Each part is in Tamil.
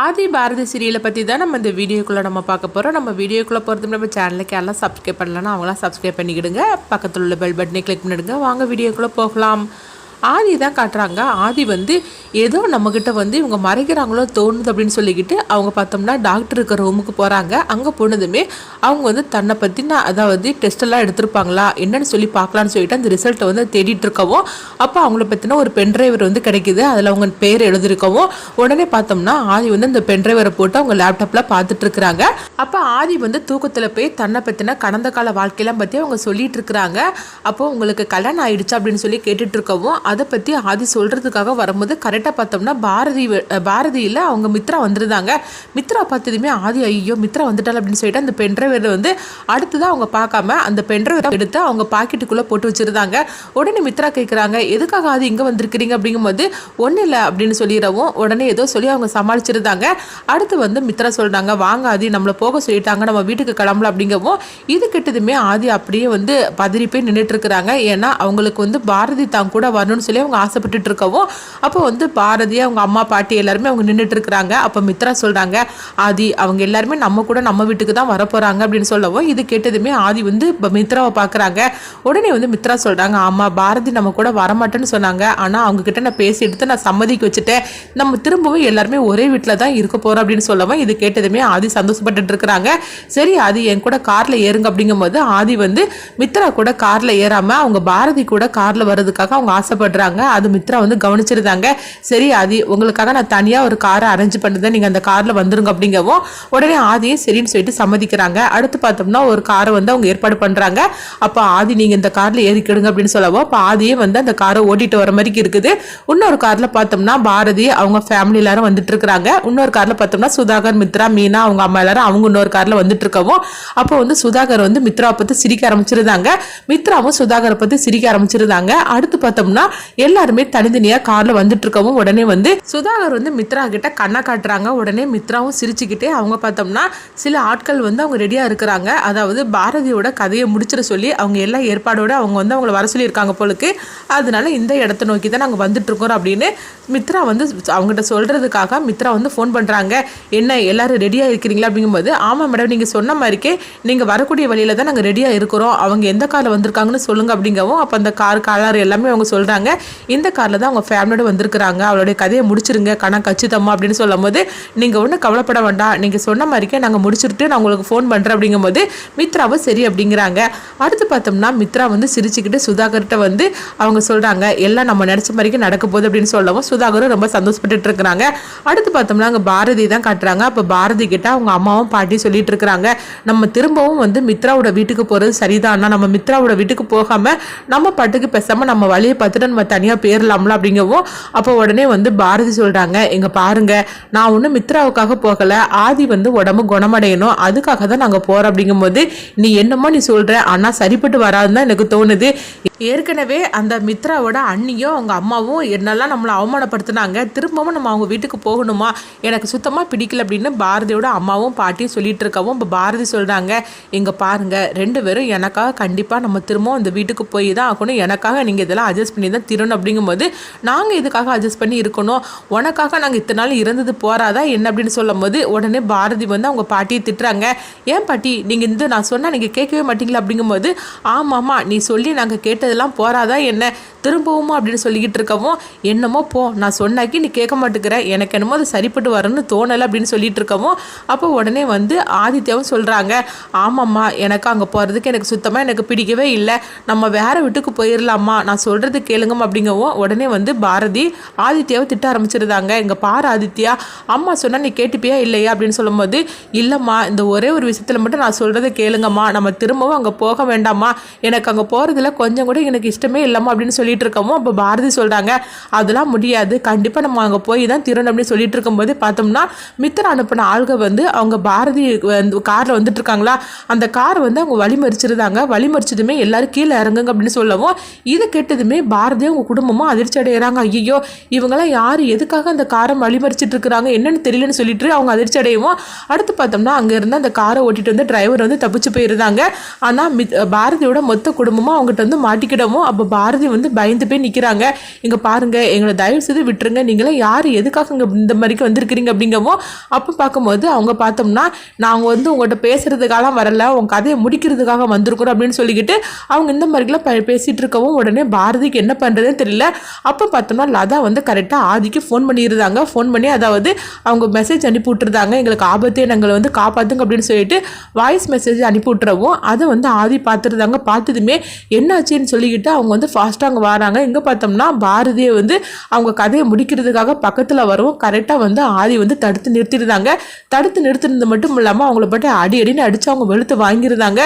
ஆதி பாரதி சீரியலை பற்றி தான் நம்ம இந்த வீடியோக்குள்ளே நம்ம பார்க்க போகிறோம் நம்ம வீடியோக்குள்ளே போகிறது நம்ம சேனலுக்கு எல்லாம் சப்ஸ்கிரைப் பண்ணலன்னா அவங்களாம் சப்ஸ்கிரைப் பண்ணிக்கிடுங்க. பக்கத்தில் உள்ள பெல் பட்டனை கிளிக் பண்ணிடுங்க. வாங்க வீடியோக்குள்ளே போகலாம். ஆதி தான் காட்டுறாங்க. ஆதி வந்து ஏதோ நம்மக்கிட்ட வந்து இவங்க மறைக்கிறாங்களோ தோணுது அப்படின்னு சொல்லிக்கிட்டு அவங்க பார்த்தோம்னா டாக்டர் இருக்கிற ரூமுக்கு போகிறாங்க அங்கே போனதுமே அவங்க வந்து தன்னை பற்றின அதாவது டெஸ்ட்டெல்லாம் எடுத்திருப்பாங்களா? என்னன்னு சொல்லி பார்க்கலான்னு சொல்லிட்டு அந்த ரிசல்ட்டை வந்து தேடிட்டு இருக்கவும் அப்போ அவங்கள பற்றின ஒரு பென்ட்ரைவர் வந்து கிடைக்குது. அதில் அவங்க பேர் எழுதிருக்கவும் உடனே பார்த்தோம்னா ஆதி வந்து அந்த பென்ட்ரைவரை போட்டு அவங்க லேப்டாப்பில் பார்த்துட்டு இருக்கிறாங்க. அப்போ ஆதி வந்து தூக்கத்தில் போய் தன்னை பற்றின கடந்த கால வாழ்க்கையெல்லாம் பற்றி அவங்க சொல்லிட்டு இருக்கிறாங்க. அப்போ உங்களுக்கு கல்யாணம் ஆயிடுச்சு அப்படின்னு சொல்லி கேட்டுட்டு இருக்கவும் அதை பற்றி ஆதி சொல்கிறதுக்காக வரும்போது கரெக்டாக பார்த்தோம்னா பாரதி பாரதியில் அவங்க மித்ரா வந்திருந்தாங்க. மித்ரா பார்த்ததுமே ஆதி ஐயோ மித்ரா வந்துட்டாள் அப்படின்னு சொல்லிட்டு அந்த பென்ட்ரைவர் வந்து அடுத்ததாக அவங்க பார்க்காம அந்த பென்ட்ரைவர் எடுத்து அவங்க பாக்கெட்டுக்குள்ளே போட்டு வச்சுருந்தாங்க. உடனே மித்ரா கேட்குறாங்க எதுக்காக ஆதி இங்கே வந்திருக்கிறீங்க? அப்படிங்கும்போது ஒன்றும் இல்லை அப்படின்னு சொல்லிடவும் உடனே ஏதோ சொல்லி அவங்க சமாளிச்சிருந்தாங்க. அடுத்து வந்து மித்ரா சொல்கிறாங்க வாங்க ஆதி நம்மளை போக சொல்லிட்டாங்க நம்ம வீட்டுக்கு கிளம்பலாம் அப்படிங்கவும் இது கிட்டதுமே ஆதி அப்படியே வந்து பதறி போய் நின்றுட்டு இருக்கிறாங்க. ஏன்னா அவங்களுக்கு வந்து பாரதி தான் கூட வரணும்னு சொல்லி அவங்க ஆசைப்பட்டுட்டு இருக்கவும் அப்போ வந்து பாரதி அவங்க அம்மா பாட்டி எல்லாருமே அவங்க நின்றுட்டு இருக்கிறாங்க. அப்போ மித்ரா சொல்கிறாங்க ஆதி அவங்க எல்லாருமே நம்ம கூட நம்ம வீட்டுக்கு தான் வரப்போகிறாங்க அப்படின்னு சொல்லவும் இது கேட்டதுமே ஆதி வந்து இப்போ மித்ராவை பார்க்குறாங்க உடனே வந்து மித்ரா சொல்கிறாங்க ஆமாம் பாரதி நம்ம கூட வரமாட்டேன்னு சொன்னாங்க. ஆனால் அவங்க கிட்ட நான் பேசி எடுத்து நான் சம்மதிக்க வச்சுட்டேன். நம்ம திரும்பவும் எல்லாருமே ஒரே வீட்டில் தான் இருக்க போகிறோம் அப்படின்னு சொல்லவும் இது கேட்டதுமே ஆதி சந்தோஷப்பட்டுட்டு இருக்கிறாங்க. சரி ஆதி என் கூட காரில் ஏறுங்க அப்படிங்கும்போது ஆதி வந்து மித்ரா கூட காரில் ஏறாமல் அவங்க பாரதி கூட காரில் வர்றதுக்காக அவங்க ஆசைப்படுறாங்க அது மித்ரா வந்து கவனிச்சிருந்தாங்க. சரி ஆதி உங்களுக்காக நான் தனியாக ஒரு காரை அரேஞ்ச் பண்ணுறேன் நீங்கள் அந்த காரில் வந்துருங்க அப்படிங்கவும் உடனே ஆதியும் சரின்னு சொல்லிட்டு சம்மதிக்கிறாங்க. அடுத்து பார்த்தோம்னா ஒரு காரை வந்து அவங்க ஏற்பாடு பண்ணுறாங்க அப்போ ஆதி நீங்கள் இந்த காரில் ஏறிக்கிடுங்க அப்படின்னு சொல்லவும் அப்போ ஆதியே வந்து அந்த காரை ஓட்டிட்டு வர மாதிரி இருக்குது. இன்னொரு காரில் பார்த்தோம்னா பாரதி அவங்க ஃபேமிலி எல்லாரும் வந்துட்டு இருக்கிறாங்க இன்னொரு காரில் பார்த்தோம்னா சுதாகர் மித்ரா மீனா அவங்க அம்மா எல்லாரும் அவங்க இன்னொரு காரில் வந்துட்டு இருக்கவும் அப்போ வந்து சுதாகர் வந்து மித்ராவை பற்றி சிரிக்க ஆரம்பிச்சிருந்தாங்க. மித்ராவும் சுதாகரை பற்றி சிரிக்க ஆரம்பிச்சிருந்தாங்க. அடுத்து பார்த்தோம்னா எல்லாருமே தனித்தனியாக காரில் வந்துட்டு இருக்கவும் உடனே வந்து சுதாகர் வந்து மித்ரா கிட்ட கண்ணை காட்டுறாங்க. உடனே மித்ராவும் சிரிச்சுக்கிட்டே அவங்க பார்த்தோம்னா சில ஆட்கள் வந்து அவங்க ரெடியாக இருக்கிறாங்க. அதாவது பாரதியோட கதையை முடிச்சிட சொல்லி அவங்க எல்லா ஏற்பாடோட அவங்க வந்து அவங்கள வர சொல்லியிருக்காங்க போலுக்கு. அதனால இந்த இடத்த நோக்கி தான் நாங்கள் வந்துட்டு இருக்கோம் அப்படின்னு மித்ரா வந்து அவங்ககிட்ட சொல்றதுக்காக மித்ரா வந்து ஃபோன் பண்ணுறாங்க என்ன எல்லாரும் ரெடியாக இருக்கிறீங்களா அப்படிங்கும்போது ஆமாம் மேடம் நீங்கள் சொன்ன மாதிரிக்கே நீங்கள் வரக்கூடிய வழியில தான் நாங்கள் ரெடியாக இருக்கிறோம். அவங்க எந்த காரில் வந்திருக்காங்கன்னு சொல்லுங்க அப்படிங்கவும் அப்போ அந்த கார் கலர் எல்லாமே அவங்க சொல்கிறாங்க இந்த காரில் தான் அவங்க ஃபேமிலியோட வந்திருக்கிறாங்க. அவளுடைய கதையை முடிச்சிருங்க கணக்கு கச்சிதம்மா அப்படின்னு சொல்லும்போது நீங்கள் ஒன்றும் கவலைப்பட வேண்டாம். நீங்கள் சொன்ன மாதிரிக்கே நாங்கள் முடிச்சுட்டு நான் உங்களுக்கு ஃபோன் பண்ணுறேன் அப்படிங்கும்போது மித்ராவும் சரி அப்படிங்கிறாங்க. அடுத்து பார்த்தோம்னா மித்ரா வந்து சிரிச்சுக்கிட்டு சுதாகர்கிட்ட வந்து அவங்க சொல்கிறாங்க எல்லாம் நம்ம நினச்ச மாதிரிக்கே நடக்க போகுது அப்படின்னு சொல்லவும் சுதாகரும் ரொம்ப சந்தோஷப்பட்டுட்டு இருக்கிறாங்க. அடுத்து பார்த்தோம்னா அங்கே பாரதி தான் காட்டுறாங்க. அப்போ பாரதி கிட்ட அவங்க அம்மாவும் பாட்டி சொல்லிட்டு இருக்கிறாங்க. நம்ம திரும்பவும் வந்து மித்ராவோட வீட்டுக்கு போகிறது சரிதான்? நம்ம மித்ராவோட வீட்டுக்கு போகாமல் நம்ம பாட்டுக்கு பேசாமல் நம்ம வழியை பார்த்துட்டு நம்ம தனியாக பேரலாம்ல அப்படிங்கவும் அப்போ உடனே வந்து பாரதி சொல்கிறாங்க இங்கே பாருங்க நான் ஒன்றும் மித்ராவுக்காக போகலை ஆதி வந்து உடம்பு குணமடையணும் அதுக்காக தான் நாங்கள் போகிறோம் அப்படிங்கும்போது நீ என்னமோ நீ சொல்கிற ஆனால் சரிப்பட்டு வராதுன்னு தான் எனக்கு தோணுது. ஏற்கனவே அந்த மித்ராவோட அண்ணியும் அவங்க அம்மாவும் என்னெல்லாம் நம்மளை அவமானப்படுத்தினாங்க திரும்பவும் நம்ம அவங்க வீட்டுக்கு போகணுமா? எனக்கு சுத்தமாக பிடிக்கல அப்படின்னு பாரதியோட அம்மாவும் பாட்டியும் சொல்லிட்டு இருக்கவும் இப்போ பாரதி சொல்கிறாங்க இங்கே பாருங்கள் ரெண்டு பேரும் எனக்காக கண்டிப்பாக நம்ம திரும்பவும் அந்த வீட்டுக்கு போய் தான் ஆகணும் எனக்காக நீங்கள் இதெல்லாம் அட்ஜஸ்ட் பண்ணி தான் திருணும் அப்படிங்கும்போது நாங்கள் இதுக்காக அட்ஜஸ்ட் பண்ணி இருக்கணும்? உனக்காக நாங்கள் இத்தனை நாள் இருந்தது போகிறாதா என்ன அப்படின்னு சொல்லும்போது உடனே பாரதி வந்து அவங்க பாட்டியை திட்டுறாங்க. ஏன் பாட்டி? நீங்கள் இந்த நான் சொன்னால் நீங்கள் கேட்கவே மாட்டீங்களா? அப்படிங்கும்போது ஆமாம்மா நீ சொல்லி நாங்கள் கேட்டதெல்லாம் போகிறாதா என்ன? திரும்பவுமா அப்படின்னு சொல்லிக்கிட்டு இருக்கவும் என்னமோ போ நான் சொன்னாக்கி நீ கேட்க மாட்டேங்கிற எனக்கு என்னமோ அது சரிப்பட்டு வரணும்னு தோணலை அப்படின்னு சொல்லிட்டு இருக்கவும் அப்போ உடனே வந்து ஆதித்யாவும் சொல்கிறாங்க ஆமாம்மா எனக்கு அங்கே போகிறதுக்கு எனக்கு சுத்தமாக எனக்கு பிடிக்கவே இல்லை. நம்ம வேறு வீட்டுக்கு போயிடலாமா நான் சொல்கிறது கேளுங்கம்மா அப்படிங்கவும் உடனே வந்து பாரதி ஆதித்யாவை திட்ட ஆரம்பிச்சிருந்தாங்க எங்கள் பார் ஆதித்யா அம்மா சொன்னால் நீ கேட்டுப்பியா இல்லையா? அப்படின்னு சொல்லும்போது இல்லைம்மா இந்த ஒரே ஒரு விஷயத்தில் மட்டும் நான் சொல்கிறத கேளுங்கம்மா. நம்ம திரும்பவும் அங்கே போக வேண்டாமா எனக்கு அங்கே போகிறதுல கொஞ்சம் கூட எனக்கு இஷ்டமே இல்லைம்மா. அப்படின்னு சொல்லிட்டு இருக்கவும் அப்போ பாரதி சொல்கிறாங்க அதெல்லாம் முடியாது. கண்டிப்பாக நம்ம அங்கே போய் தான் திறன் அப்படின்னு சொல்லிட்டு இருக்கும்போது பார்த்தோம்னா மித்திர அனுப்பின ஆள்கள் வந்து அவங்க பாரதி வந்து காரில் வந்துட்டு இருக்காங்களா? அந்த கார் வந்து அவங்க வழிமறிச்சிருந்தாங்க வழிமறிச்சதுமே எல்லாரும் கீழே இறங்குங்க அப்படின்னு சொல்லவும் இது கேட்டதுமே பாரதி பாரதியும் உங்கள் குடும்பமும் அதிர்ச்சி அடைகிறாங்க ஐயோ இவங்கெல்லாம் யார்? எதுக்காக அந்த காரை வழிமறிச்சிட்டு இருக்கிறாங்க என்னன்னு தெரியலன்னு சொல்லிட்டு அவங்க அதிர்ச்சி அடையவும் அடுத்து பார்த்தோம்னா அங்கே இருந்து அந்த காரை ஓட்டிட்டு வந்து டிரைவர் வந்து தப்பிச்சு போயிருந்தாங்க. ஆனால் மித் பாரதியோட மொத்த குடும்பமும் அவங்ககிட்ட வந்து மாட்டிக்கிடவும் அப்போ பாரதி வந்து பயந்து போய் நிற்கிறாங்க இங்கே பாருங்க எங்களை தயவு செய்து விட்டுருங்க. நீங்களே யார்? எதுக்காக இங்கே இந்த மாதிரிக்கு வந்திருக்கிறீங்க அப்படிங்கவோ அப்போ பார்க்கும்போது அவங்க பார்த்தோம்னா நாங்கள் வந்து உங்கள்கிட்ட பேசுறதுக்காக வரல. உங்க கதையை முடிக்கிறதுக்காக வந்திருக்கிறோம் அப்படின்னு சொல்லிக்கிட்டு அவங்க இந்த மாதிரிலாம் ப- பேசிகிட்டு இருக்கவும் உடனே பாரதிக்கு என்ன பண்ணுறதுன்னு தெரியல. அப்போ பார்த்தோம்னா லதா வந்து கரெக்டாக ஆதிக்கு ஃபோன் பண்ணியிருந்தாங்க. ஃபோன் பண்ணி அதாவது அவங்க மெசேஜ் அனுப்பி விட்டுருந்தாங்க எங்களுக்கு ஆபத்தே நாங்கள் வந்து காப்பாற்றுங்க அப்படின்னு சொல்லிட்டு வாய்ஸ் மெசேஜ் அனுப்பி விட்டுறவும் அதை வந்து ஆதி பார்த்துருந்தாங்க. பார்த்ததுமே என்னாச்சுன்னு சொல்லிக்கிட்டு அவங்க வந்து ஃபாஸ்ட்டாக அங்கே வராங்க. எங்கே பார்த்தோம்னா பாரதியை வந்து அவங்க கதையை முடிக்கிறதுக்காக பக்கத்தில் வரவும் கரெக்டாக வந்து ஆதி வந்து தடுத்து நிறுத்திருந்தாங்க தடுத்து நிறுத்தினது மட்டும் இல்லாமல் அவங்கள பட்டு அடி அடின்னு அடித்து அவங்க வெளுத்து வாங்கியிருந்தாங்க.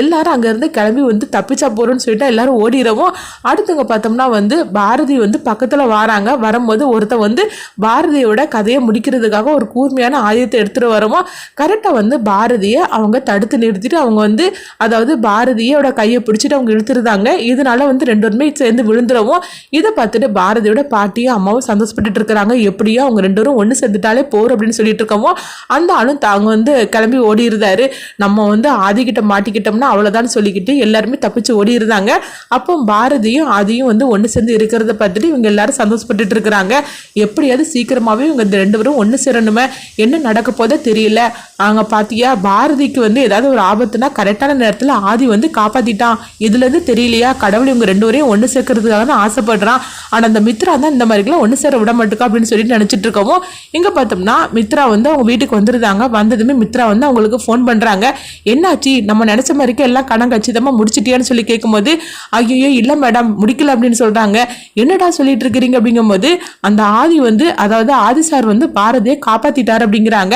எல்லாரும் அங்கேருந்து கிளம்பி வந்து தப்பிச்சா போகிறோன்னு சொல்லிட்டு எல்லாரும் ஓடிடவும் அடுத்தவங்க பார்த்தோம்னா வந்து பாரதி வந்து பக்கத்தில் வராங்க. வரும்போது ஒருத்தன் வந்து பாரதியோட கதையை முடிக்கிறதுக்காக ஒரு கூர்மையான ஆயுதத்தை எடுத்துகிட்டு வரமோ? கரெக்டாக வந்து பாரதியை அவங்க தடுத்து நிறுத்திட்டு அவங்க வந்து அதாவது பாரதியோட கையை பிடிச்சிட்டு அவங்க இழுத்துருந்தாங்க. இதனால வந்து ரெண்டு பேருமே சேர்ந்து விழுந்துடவும் இதை பார்த்துட்டு பாரதியோட பாட்டியும் அம்மாவும் சந்தோஷப்பட்டுட்டு இருக்கிறாங்க. எப்படியோ அவங்க ரெண்டு பேரும் ஒன்று சேர்ந்துட்டாலே போர் அப்படின்னு சொல்லிட்டு இருக்கவும் அந்த ஆளும் தாங்க வந்து கிளம்பி ஓடி இருந்தாரு நம்ம வந்து ஆதிக்கிட்ட மாட்டிக்கிட்டோம்னா அவ்வளோதான் சொல்லிக்கிட்டு எல்லாருமே தப்பிச்சு ஓடி இருந்தாங்க அப்போ பாரதியும் ஆதியும் வந்து ஒன்று சேர்ந்து இருக்கிறத பார்த்துட்டு இவங்க எல்லாரும் சந்தோஷப்பட்டுட்டு இருக்கிறாங்க. எப்படியாவது சீக்கிரமாகவே இவங்க இந்த ரெண்டு பேரும் ஒன்று சேரணுமே. என்ன நடக்க போதோ தெரியல. அங்கே பார்த்தியா பாரதிக்கு வந்து ஏதாவது ஒரு ஆபத்துனா கரெக்டான நேரத்தில் ஆதி வந்து காப்பாற்றிட்டான் இதுலேருந்து தெரியலையா? கடவுள் இவங்க ரெண்டு பேரையும் ஒன்று சேர்க்கறதுக்காக தான் ஆசைப்படுறான். ஆனால் அந்த மித்ரா தான் இந்த மாதிரிக்கெல்லாம் ஒன்று சேர விட மாட்டுக்கா அப்படின்னு சொல்லிட்டு நினச்சிட்டு இருக்கவும் இங்கே பார்த்தோம்னா மித்ரா வந்து அவங்க வீட்டுக்கு வந்துருந்தாங்க வந்ததுமே மித்ரா வந்து அவங்களுக்கு ஃபோன் பண்ணுறாங்க என்னாச்சு? நம்ம நினச்ச மாதிரிக்கு எல்லாம் கணம் கச்சிதமாக முடிச்சிட்டியான்னு சொல்லி கேட்கும்போது ஐயோ இல்லை மேடம் முடிக்கல அப்படின்னு சொல்கிறாங்க என்னடா சொல்லிட்டு இருக்கிறீங்க அப்படிங்கும்போது அந்த ஆதி வந்து அதாவது ஆதி சார் வந்து பாரதியை காப்பாற்றிட்டார் அப்படிங்கிறாங்க.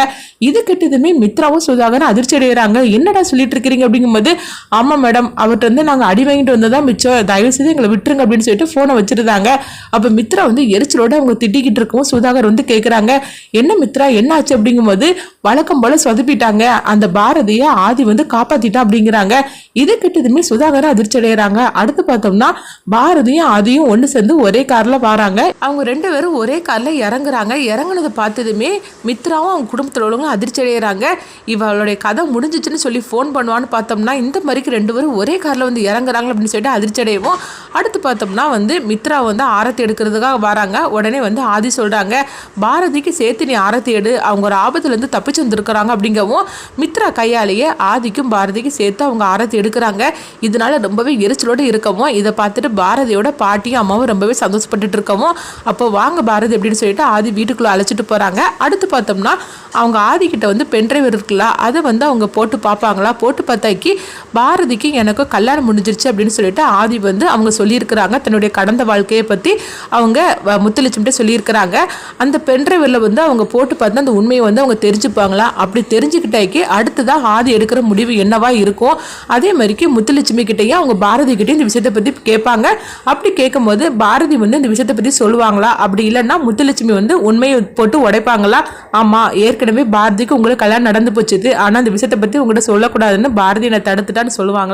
இது கிட்டதுமே மித்ராவும் சுதாகரும் அதிர்ச்சி அடைகிறாங்க என்னடா சொல்லிட்டு இருக்கிறீங்க அப்படிங்கும்போது ஆமாம் மேடம் அவர்கிட்ட வந்து நாங்கள் அடி வாங்கிட்டு வந்ததா மிச்சம் தயவு செய்து எங்களை விட்டுருங்க அப்படின்னு சொல்லிட்டு ஃபோனை வச்சிருந்தாங்க. அப்போ மித்ரா வந்து எரிச்சலோட அவங்க திட்டிக்கிட்டு இருக்கவும் சுதாகர் வந்து கேட்குறாங்க என்ன மித்ரா என்ன ஆச்சு அப்படிங்கும்போது வழக்கம் போல சொதப்பிட்டாங்க. அந்த பாரதியை ஆதி வந்து காப்பாற்றிட்டா அப்படிங்கிறாங்க. இது கிட்டதுமே சுதாகர் அதிர்ச்சி அடைகிறாங்க அடுத்து பார்த்தோம்னா பாரதியும் அதையும் ஒன்று சேர்ந்து ஒரே காரில் வராங்க. அவங்க ரெண்டு பேரும் ஒரே காரில் இறங்குறாங்க. இறங்குனதை பார்த்ததுமே மித்ராவும் அவங்க குடும்பத்தில் உள்ளவங்க அதிர்ச்சி அடைகிறாங்க இவளுடைய கதை முடிஞ்சிச்சுன்னு சொல்லி ஃபோன் பண்ணுவான்னு பார்த்தோம்னா இந்த மாதிரிக்கு ரெண்டு பேரும் ஒரே காரில் வந்து இறங்குறாங்க அப்படின்னு சொல்லிட்டு அதிர்ச்சி அடைவோம் அடுத்து பார்த்தோம்னா வந்து மித்ரா வந்து ஆரத்தி எடுக்கிறதுக்காக வராங்க. உடனே வந்து ஆதி சொல்கிறாங்க பாரதிக்கு சேர்த்து நீ ஆரத்தி எடு. அவங்க ஒரு ஆபத்துலேருந்து தப்பிச்சு வந்துருக்குறாங்க அப்படிங்கவும் மித்ரா கையாலேயே ஆதிக்கும் பாரதிக்கும் சேர்த்து அவங்க ஆரத்தி எடுக்கிறாங்க. இதனால ரொம்பவே எரிச்சலோடு இருக்கவும் இதை பார்த்துட்டு பாரதியோட பாட்டியும் அம்மாவும் ரொம்பவே சந்தோஷப்பட்டுட்டு இருக்கவும் அப்போ வாங்க பாரதி அப்படின்னு சொல்லிட்டு ஆதி வீட்டுக்குள்ளே அழைச்சிட்டு போகிறாங்க அடுத்து பார்த்தோம்னா அவங்க ஆதி கிட்ட வந்து பென்ட்ரைவ் இருக்குல்ல அதை வந்து அவங்க போட்டு பார்ப்பாங்களா? போட்டு பார்த்தாக்கி பாரதிக்கு எனக்கு கல்யாணம் முடிஞ்சிருச்சு அப்படின்னு சொல்லிட்டு ஆதி வந்து அவங்க சொல்லியிருக்கிறாங்க. தன்னுடைய கடந்த வாழ்க்கையை பற்றி அவங்க வ- சொல்லியிருக்கிறாங்க. அந்த பென்ட்ரைவில் வந்து அவங்க போட்டு பார்த்து அந்த உண்மையை வந்து அவங்க தெரிஞ்சுப்பாங்களா? அப்படி தெரிஞ்சுக்கிட்டாக்கி அடுத்ததான் ஆதி எடுக்கிற முடிவு என்னவா இருக்கும்? அதே மாதிரிக்கு முத்துலட்சுமி கிட்டேயும் அவங்க பாரதி கிட்டேயும் இந்த விஷயத்தை பற்றி கேட்பாங்க. அப்படி கேட்கும்போது பாரதி வந்து இந்த விஷயத்தை பற்றி சொல்லுவாங்களா? அப்படி இல்லைன்னா முத்துலட்சுமி வந்து உண்மையை போட்டு உடைப்பாங்களா? ஆமாம் ஏற்கனவே பாரதிக்கு உங்களுக்கு கல்யாணம் நடந்து போச்சுது. ஆனால் அந்த விஷயத்தை பற்றி உங்கள்கிட்ட சொல்லக்கூடாதுன்னு பாரதி என்னை தடுத்துட்டான்னு சொல்லுவாங்க